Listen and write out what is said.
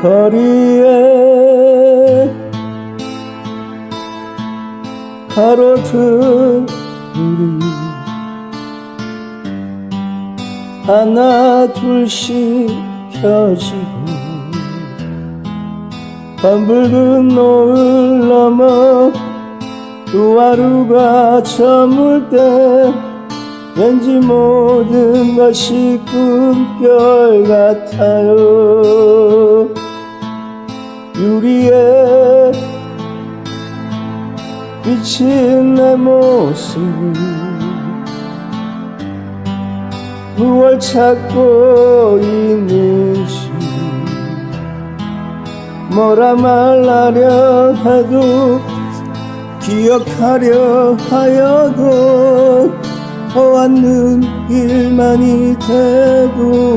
거리에 가로등 우리 하나 둘씩 켜지고 밤붉은 노을 넘어 또 하루가 저물 때 왠지 모든 것이 꿈결 같아요 유리에 비친 내 모습. 무얼 찾고 있는지 뭐라 말하려 해도 기억하려 하여도 보았는 일만이 되돌아와요